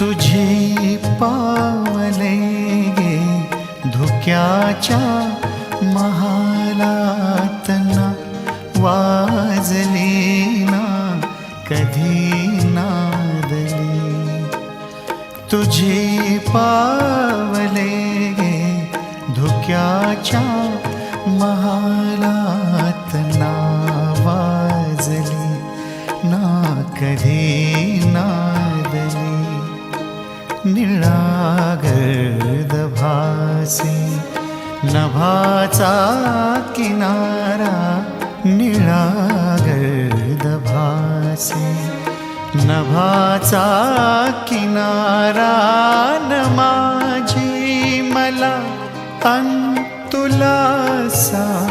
तुझी पावले गे धुक्याच्या महालातना वाजले ना कधी नादली. तुझी पावले गे धुक्याच्या महालात ना वाजली ना कधी ना निळागर्दभासी नभाचा किनारा निळागर्दभासी नभाचा किनारा न माझी मला अंतुला सा